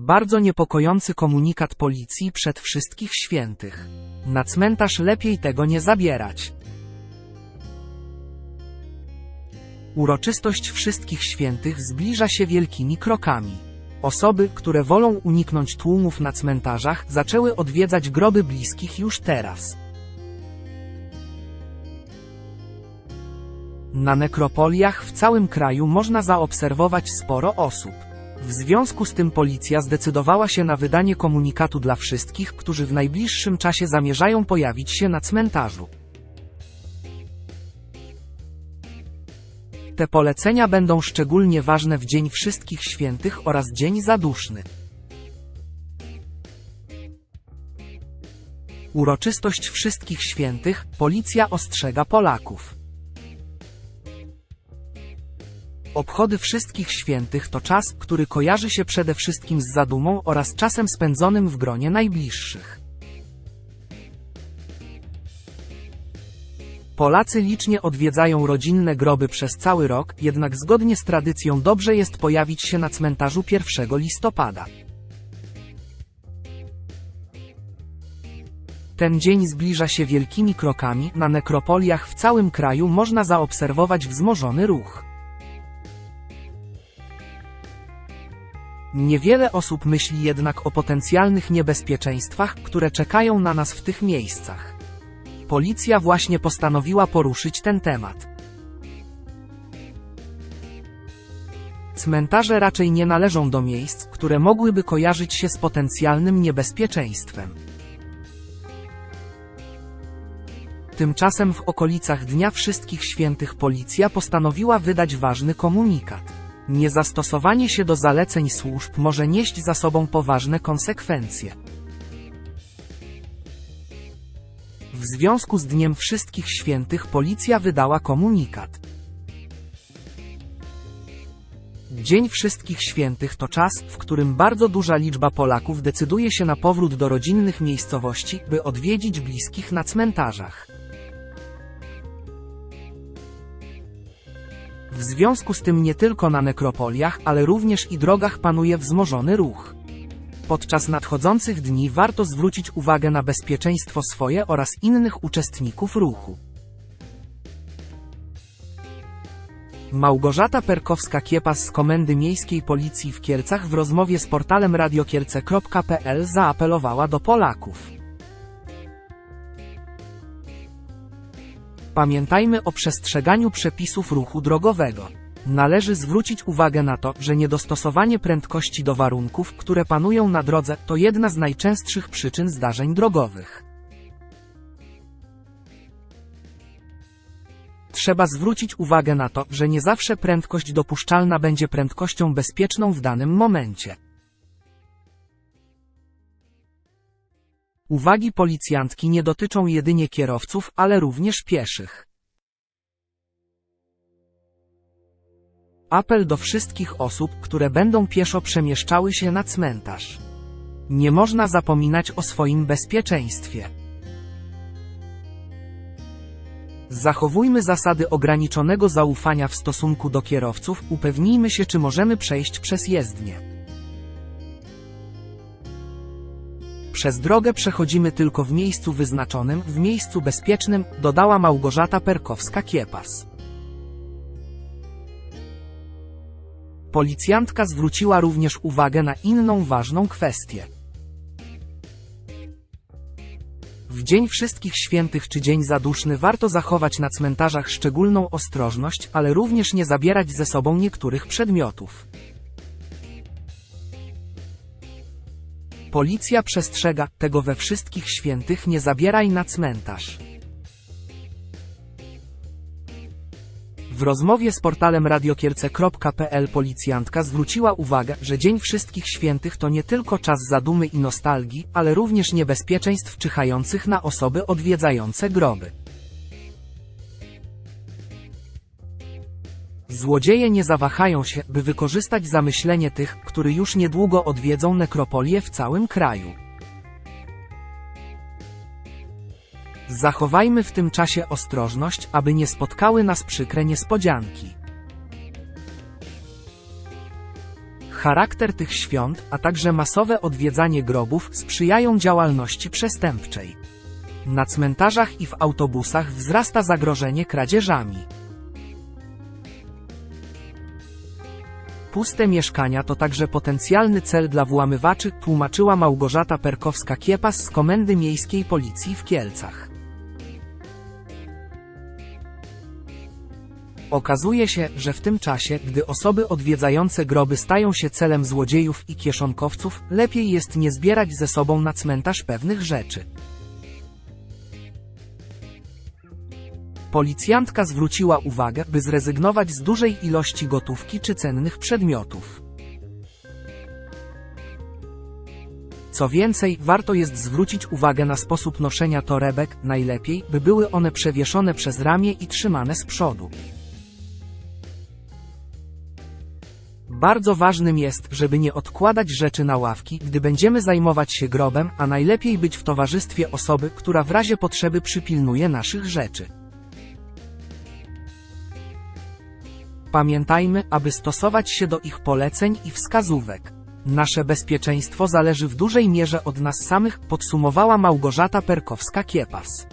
Bardzo niepokojący komunikat policji przed wszystkich świętych. Na cmentarz lepiej tego nie zabierać. Uroczystość wszystkich świętych zbliża się wielkimi krokami. Osoby, które wolą uniknąć tłumów na cmentarzach, zaczęły odwiedzać groby bliskich już teraz. Na nekropoliach w całym kraju można zaobserwować sporo osób. W związku z tym policja zdecydowała się na wydanie komunikatu dla wszystkich, którzy w najbliższym czasie zamierzają pojawić się na cmentarzu. Te polecenia będą szczególnie ważne w Dzień Wszystkich Świętych oraz Dzień Zaduszny. Uroczystość Wszystkich Świętych, policja ostrzega Polaków. Obchody Wszystkich Świętych to czas, który kojarzy się przede wszystkim z zadumą oraz czasem spędzonym w gronie najbliższych. Polacy licznie odwiedzają rodzinne groby przez cały rok, jednak zgodnie z tradycją dobrze jest pojawić się na cmentarzu 1 listopada. Ten dzień zbliża się wielkimi krokami, na nekropoliach w całym kraju można zaobserwować wzmożony ruch. Niewiele osób myśli jednak o potencjalnych niebezpieczeństwach, które czekają na nas w tych miejscach. Policja właśnie postanowiła poruszyć ten temat. Cmentarze raczej nie należą do miejsc, które mogłyby kojarzyć się z potencjalnym niebezpieczeństwem. Tymczasem w okolicach Dnia Wszystkich Świętych policja postanowiła wydać ważny komunikat. Niezastosowanie się do zaleceń służb może nieść za sobą poważne konsekwencje. W związku z Dniem Wszystkich Świętych policja wydała komunikat. Dzień Wszystkich Świętych to czas, w którym bardzo duża liczba Polaków decyduje się na powrót do rodzinnych miejscowości, by odwiedzić bliskich na cmentarzach. W związku z tym nie tylko na nekropoliach, ale również i drogach panuje wzmożony ruch. Podczas nadchodzących dni warto zwrócić uwagę na bezpieczeństwo swoje oraz innych uczestników ruchu. Małgorzata Perkowska-Kiepas z Komendy Miejskiej Policji w Kielcach w rozmowie z portalem radiokielce.pl zaapelowała do Polaków. Pamiętajmy o przestrzeganiu przepisów ruchu drogowego. Należy zwrócić uwagę na to, że niedostosowanie prędkości do warunków, które panują na drodze, to jedna z najczęstszych przyczyn zdarzeń drogowych. Trzeba zwrócić uwagę na to, że nie zawsze prędkość dopuszczalna będzie prędkością bezpieczną w danym momencie. Uwagi policjantki nie dotyczą jedynie kierowców, ale również pieszych. Apel do wszystkich osób, które będą pieszo przemieszczały się na cmentarz. Nie można zapominać o swoim bezpieczeństwie. Zachowujmy zasady ograniczonego zaufania w stosunku do kierowców, upewnijmy się, czy możemy przejść przez jezdnię. Przez drogę przechodzimy tylko w miejscu wyznaczonym, w miejscu bezpiecznym, dodała Małgorzata Perkowska-Kiepas. Policjantka zwróciła również uwagę na inną ważną kwestię. W Dzień Wszystkich Świętych czy Dzień Zaduszny warto zachować na cmentarzach szczególną ostrożność, ale również nie zabierać ze sobą niektórych przedmiotów. Policja przestrzega, tego we wszystkich świętych nie zabieraj na cmentarz. W rozmowie z portalem radiokielce.pl policjantka zwróciła uwagę, że Dzień Wszystkich Świętych to nie tylko czas zadumy i nostalgii, ale również niebezpieczeństw czyhających na osoby odwiedzające groby. Złodzieje nie zawahają się, by wykorzystać zamyślenie tych, którzy już niedługo odwiedzą nekropolię w całym kraju. Zachowajmy w tym czasie ostrożność, aby nie spotkały nas przykre niespodzianki. Charakter tych świąt, a także masowe odwiedzanie grobów sprzyjają działalności przestępczej. Na cmentarzach i w autobusach wzrasta zagrożenie kradzieżami. Puste mieszkania to także potencjalny cel dla włamywaczy, tłumaczyła Małgorzata Perkowska-Kiepas z Komendy Miejskiej Policji w Kielcach. Okazuje się, że w tym czasie, gdy osoby odwiedzające groby stają się celem złodziejów i kieszonkowców, lepiej jest nie zbierać ze sobą na cmentarz pewnych rzeczy. Policjantka zwróciła uwagę, by zrezygnować z dużej ilości gotówki czy cennych przedmiotów. Co więcej, warto jest zwrócić uwagę na sposób noszenia torebek, najlepiej, by były one przewieszone przez ramię i trzymane z przodu. Bardzo ważnym jest, żeby nie odkładać rzeczy na ławki, gdy będziemy zajmować się grobem, a najlepiej być w towarzystwie osoby, która w razie potrzeby przypilnuje naszych rzeczy. Pamiętajmy, aby stosować się do ich poleceń i wskazówek. Nasze bezpieczeństwo zależy w dużej mierze od nas samych, podsumowała Małgorzata Perkowska-Kiepas.